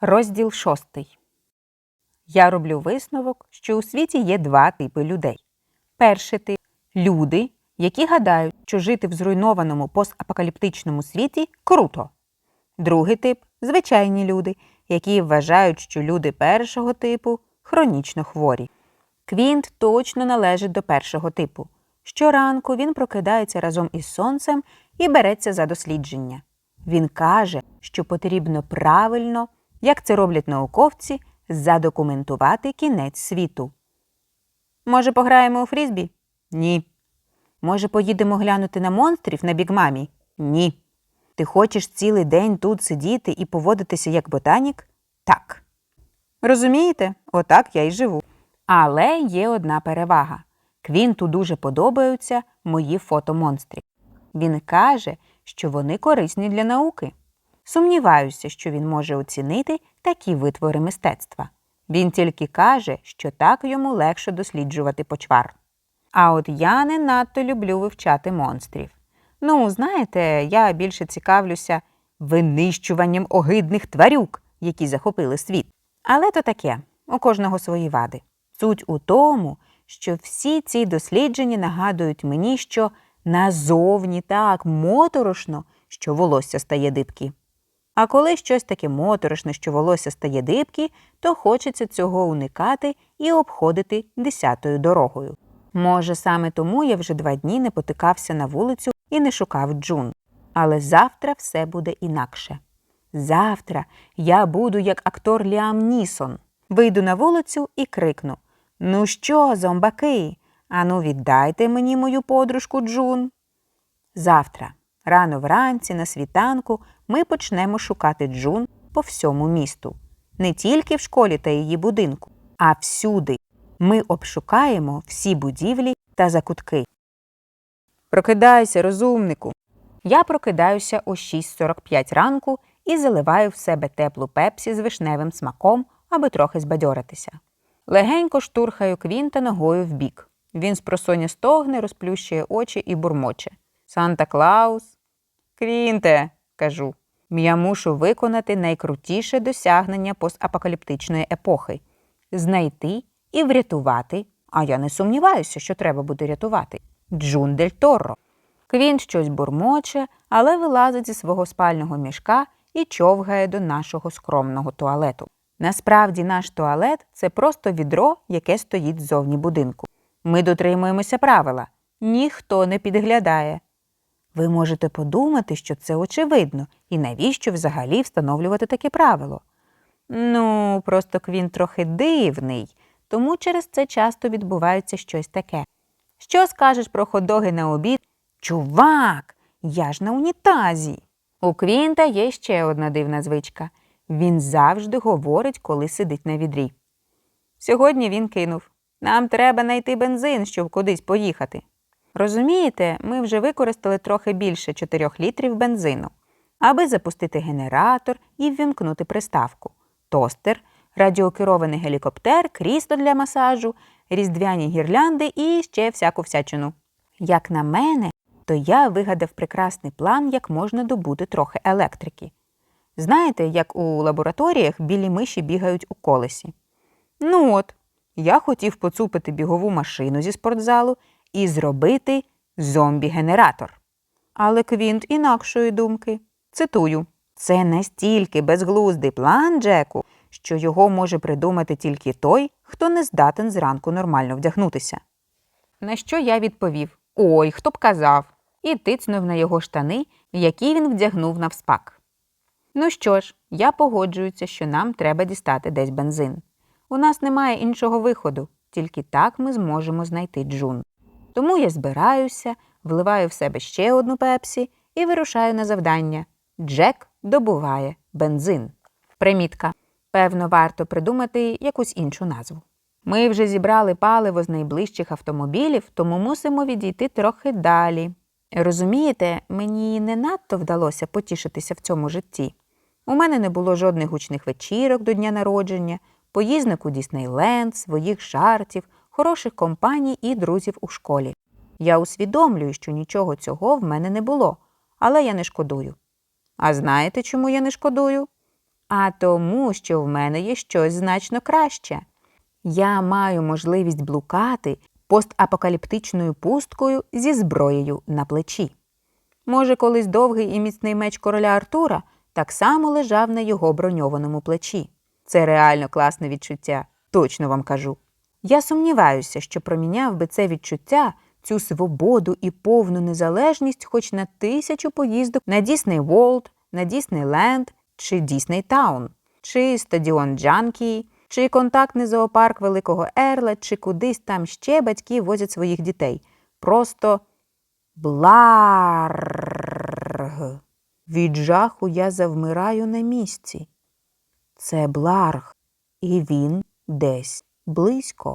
Розділ шостий. Я роблю висновок, що у світі є два типи людей. Перший тип люди, які гадають, що жити в зруйнованому постапокаліптичному світі круто. Другий тип звичайні люди, які вважають, що люди першого типу хронічно хворі. Квінт точно належить до першого типу. Щоранку він прокидається разом із сонцем і береться за дослідження. Він каже, що потрібно правильно, як це роблять науковці, задокументувати кінець світу. Може, пограємо у фрізбі? Ні. Може, поїдемо глянути на монстрів на бігмамі? Ні. Ти хочеш цілий день тут сидіти і поводитися як ботанік? Так. Розумієте, отак я й живу. Але є одна перевага. Квінту дуже подобаються мої фото монстрів. Він каже, що вони корисні для науки. Сумніваюся, що він може оцінити такі витвори мистецтва. Він тільки каже, що так йому легше досліджувати почвар. А от я не надто люблю вивчати монстрів. Ну, знаєте, я більше цікавлюся винищуванням огидних тварюк, які захопили світ. Але то таке, у кожного свої вади. Суть у тому, що всі ці дослідження нагадують мені, що назовні так моторошно, що волосся стає дибкі. А коли щось таке моторошне, що волосся стає дибкі, то хочеться цього уникати і обходити десятою дорогою. Може, саме тому я вже два дні не потикався на вулицю і не шукав джун. Але завтра все буде інакше. Завтра я буду як актор Ліам Нісон. Вийду на вулицю і крикну Ну що, зомбаки? Ану, віддайте мені мою подружку Джун. Завтра, рано вранці, на світанку, ми почнемо шукати Джун по всьому місту. Не тільки в школі та її будинку, а всюди. Ми обшукаємо всі будівлі та закутки. Прокидайся, розумнику. Я прокидаюся о 6.45 ранку і заливаю в себе теплу пепсі з вишневим смаком, аби трохи збадьоритися. Легенько штурхаю квінта ногою вбік. Він спросоння стогне, розплющує очі і бурмоче. Санта Клаус. Квінте, кажу. Я мушу виконати найкрутіше досягнення постапокаліптичної епохи знайти і врятувати, а я не сумніваюся, що треба буде рятувати Джун Дель Торро. Квін щось бурмоче, але вилазить зі свого спального мішка і човгає до нашого скромного туалету. Насправді, наш туалет це просто відро, яке стоїть ззовні будинку. Ми дотримуємося правила ніхто не підглядає. Ви можете подумати, що це очевидно, і навіщо взагалі встановлювати таке правило? Ну, просто Квін трохи дивний, тому через це часто відбувається щось таке. Що скажеш про ходоги на обід? Чувак, я ж на унітазі. У Квінта є ще одна дивна звичка. Він завжди говорить, коли сидить на відрі. Сьогодні він кинув Нам треба знайти бензин, щоб кудись поїхати. Розумієте, ми вже використали трохи більше 4 літрів бензину, аби запустити генератор і ввімкнути приставку, тостер, радіокерований гелікоптер, крісло для масажу, різдвяні гірлянди і ще всяку всячину. Як на мене, то я вигадав прекрасний план, як можна добути трохи електрики. Знаєте, як у лабораторіях білі миші бігають у колесі. Ну от, я хотів поцупити бігову машину зі спортзалу і зробити зомбі-генератор. Але Квінт інакшої думки. Цитую: це настільки безглуздий план, Джеку, що його може придумати тільки той, хто не здатен зранку нормально вдягнутися. На що я відповів Ой, хто б казав, і тицнув на його штани, які він вдягнув навспак. Ну що ж, я погоджуюся, що нам треба дістати десь бензин. У нас немає іншого виходу, тільки так ми зможемо знайти джун. Тому я збираюся, вливаю в себе ще одну пепсі і вирушаю на завдання. Джек добуває бензин. Примітка. Певно, варто придумати якусь іншу назву. Ми вже зібрали паливо з найближчих автомобілів, тому мусимо відійти трохи далі. Розумієте, мені не надто вдалося потішитися в цьому житті. У мене не було жодних гучних вечірок до дня народження, поїздок у Діснейленд, своїх жартів, хороших компаній і друзів у школі. Я усвідомлюю, що нічого цього в мене не було, але я не шкодую. А знаєте, чому я не шкодую? а тому, що в мене є щось значно краще. Я маю можливість блукати постапокаліптичною пусткою зі зброєю на плечі. Може, колись довгий і міцний меч короля Артура так само лежав на його броньованому плечі. Це реально класне відчуття, точно вам кажу. Я сумніваюся, що проміняв би це відчуття, цю свободу і повну незалежність хоч на тисячу поїздок на Дісней Волд, на Діснейленд чи Дісней Таун, чи стадіон Джанкі, чи контактний зоопарк Великого Ерла, чи кудись там ще батьки возять своїх дітей. Просто бларг. Від жаху я завмираю на місці. Це бларг, і він десь близько.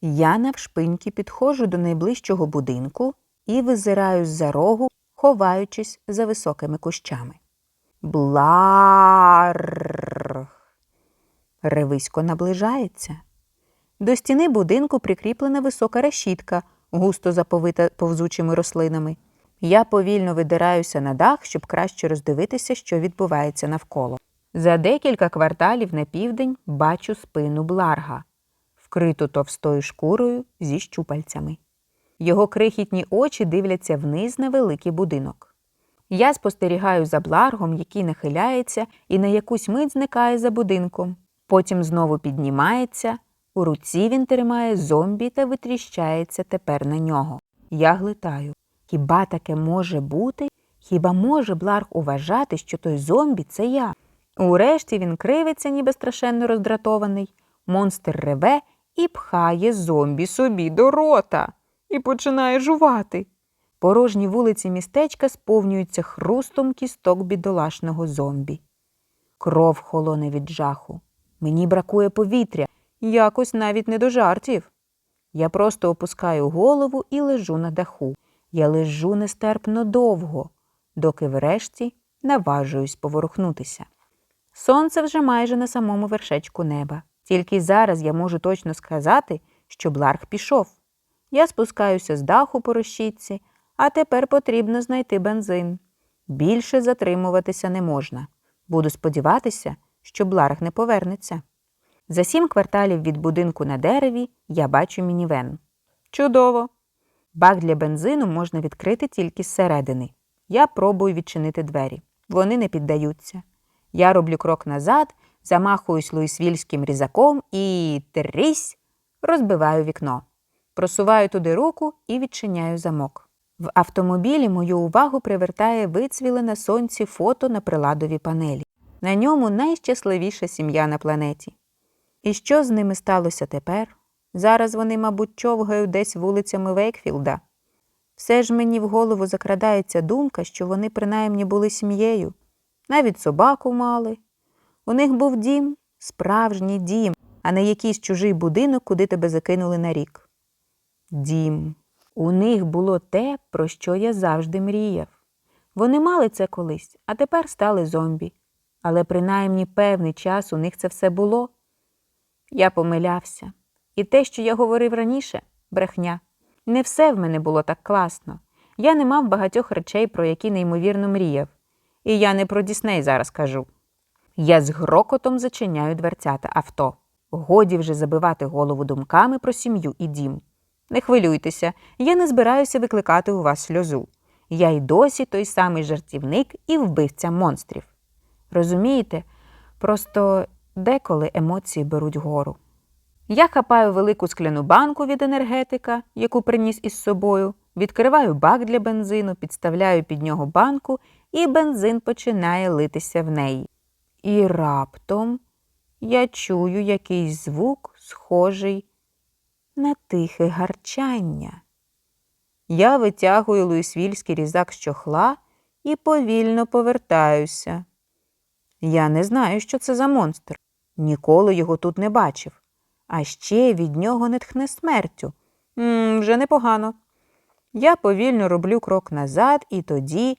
Я навшпиньки підходжу до найближчого будинку і визираю з-за рогу, ховаючись за високими кущами. Бларг. Ревисько наближається. До стіни будинку прикріплена висока решітка, густо заповита повзучими рослинами. Я повільно видираюся на дах, щоб краще роздивитися, що відбувається навколо. За декілька кварталів на південь бачу спину бларга, вкриту товстою шкурою зі щупальцями. Його крихітні очі дивляться вниз на великий будинок. Я спостерігаю за бларгом, який нахиляється і на якусь мить зникає за будинком. Потім знову піднімається, у руці він тримає зомбі та витріщається тепер на нього. Я глитаю. Хіба таке може бути? Хіба може Бларг уважати, що той зомбі це я? Урешті він кривиться, ніби страшенно роздратований. Монстр реве і пхає зомбі собі до рота і починає жувати. Порожні вулиці містечка сповнюються хрустом кісток бідолашного зомбі. Кров холоне від жаху. Мені бракує повітря, якось навіть не до жартів. Я просто опускаю голову і лежу на даху. Я лежу нестерпно довго, доки врешті наважуюсь поворухнутися. Сонце вже майже на самому вершечку неба. Тільки зараз я можу точно сказати, що Бларг пішов. Я спускаюся з даху по розщітці, а тепер потрібно знайти бензин. Більше затримуватися не можна. Буду сподіватися, що Бларг не повернеться. За сім кварталів від будинку на дереві я бачу мінівен. Чудово! Бак для бензину можна відкрити тільки зсередини. Я пробую відчинити двері. Вони не піддаються. Я роблю крок назад, замахуюсь луїсвільським різаком і трісь розбиваю вікно. Просуваю туди руку і відчиняю замок. В автомобілі мою увагу привертає вицвіле на сонці фото на приладовій панелі. На ньому найщасливіша сім'я на планеті. І що з ними сталося тепер? Зараз вони, мабуть, човгають десь вулицями Вейкфілда. Все ж мені в голову закрадається думка, що вони принаймні були сім'єю, навіть собаку мали. У них був дім, справжній дім, а не якийсь чужий будинок, куди тебе закинули на рік. Дім. У них було те, про що я завжди мріяв. Вони мали це колись, а тепер стали зомбі. Але принаймні певний час у них це все було. Я помилявся. І те, що я говорив раніше, брехня. Не все в мене було так класно. Я не мав багатьох речей, про які неймовірно мріяв. І я не про Дісней зараз кажу. Я з грокотом зачиняю дверцята авто. Годі вже забивати голову думками про сім'ю і дім. Не хвилюйтеся, я не збираюся викликати у вас сльозу. Я й досі той самий жартівник і вбивця монстрів. Розумієте, просто деколи емоції беруть гору. Я хапаю велику скляну банку від енергетика, яку приніс із собою, відкриваю бак для бензину, підставляю під нього банку, і бензин починає литися в неї. І раптом я чую якийсь звук, схожий на тихе гарчання. Я витягую луїсвільський різак з чохла і повільно повертаюся. Я не знаю, що це за монстр. Ніколи його тут не бачив. А ще від нього не тхне смертю. М, вже непогано. Я повільно роблю крок назад, і тоді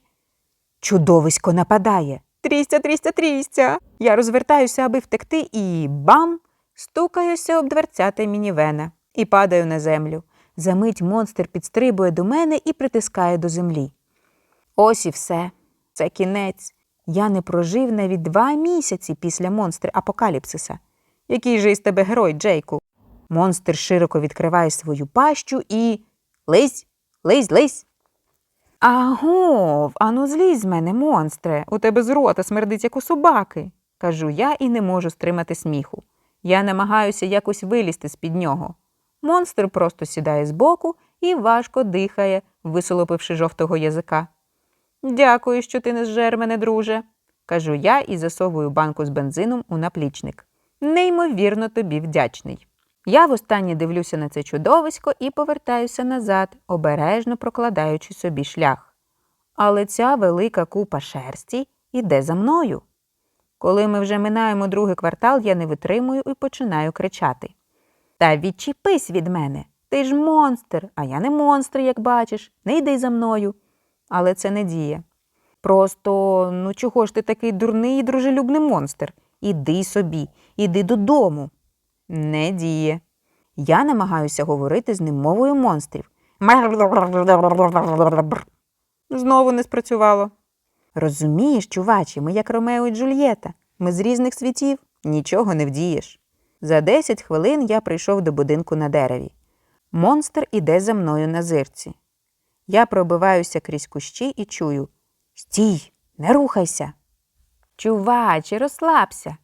чудовисько нападає. Трістя, трістя, трістя. Я розвертаюся, аби втекти, і бам! Стукаюся об дверцята мінівена і падаю на землю. Замить монстр підстрибує до мене і притискає до землі. Ось і все. Це кінець. Я не прожив навіть два місяці після монстр апокаліпсиса. Який же із тебе герой, Джейку? Монстр широко відкриває свою пащу і. Лизь, лизь, лизь. Агов, ану злізь з мене, монстре, у тебе з рота смердить, як у собаки, кажу я і не можу стримати сміху. Я намагаюся якось вилізти з-під нього. Монстр просто сідає збоку і важко дихає, висолопивши жовтого язика. Дякую, що ти не зжер мене, друже, кажу я і засовую банку з бензином у наплічник. Неймовірно тобі вдячний. Я востаннє дивлюся на це чудовисько і повертаюся назад, обережно прокладаючи собі шлях. Але ця велика купа шерсті іде за мною. Коли ми вже минаємо другий квартал, я не витримую і починаю кричати. Та відчіпись від мене. Ти ж монстр, а я не монстр, як бачиш. Не йди за мною. Але це не діє. Просто, ну чого ж ти такий дурний і дружелюбний монстр? Іди собі, іди додому. Не діє. Я намагаюся говорити з ним мовою монстрів. Знову не спрацювало. Розумієш, чувачі, ми як Ромео і Джульєта. Ми з різних світів, нічого не вдієш. За 10 хвилин я прийшов до будинку на дереві. Монстр іде за мною на зирці. Я пробиваюся крізь кущі і чую Стій, не рухайся. Чуваче, розслабся.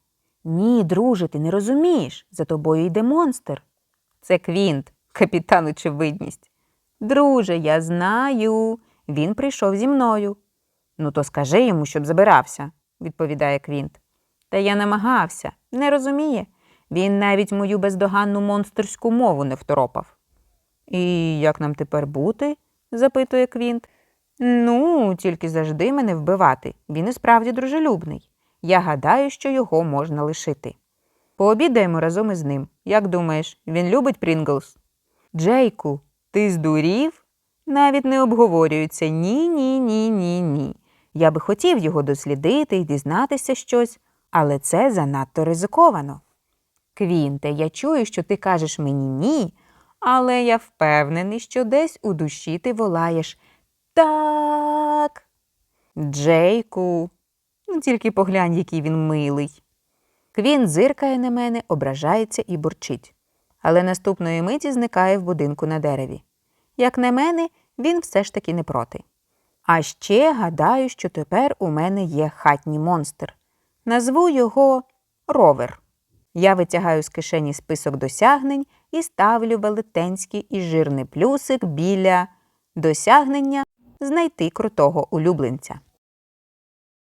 Ні, друже, ти не розумієш. За тобою йде монстр. Це Квінт, капітан очевидність. Друже, я знаю. Він прийшов зі мною. Ну, то скажи йому, щоб забирався, відповідає Квінт. Та я намагався, не розуміє. Він навіть мою бездоганну монстерську мову не второпав. І як нам тепер бути? запитує Квінт. Ну, тільки завжди мене вбивати. Він і справді дружелюбний. Я гадаю, що його можна лишити. Пообідаємо разом із ним. Як думаєш, він любить Прінглс? Джейку, ти здурів? Навіть не обговорюється ні, ні, ні, ні, ні. Я би хотів його дослідити і дізнатися щось, але це занадто ризиковано. Квінте, я чую, що ти кажеш мені ні, але я впевнений, що десь у душі ти волаєш так. Джейку, тільки поглянь, який він милий. Квін зиркає на мене, ображається і бурчить. Але наступної миті зникає в будинку на дереві. Як на мене, він все ж таки не проти. А ще гадаю, що тепер у мене є хатній монстр. Назву його ровер. Я витягаю з кишені список досягнень і ставлю велетенський і жирний плюсик біля досягнення знайти крутого улюбленця.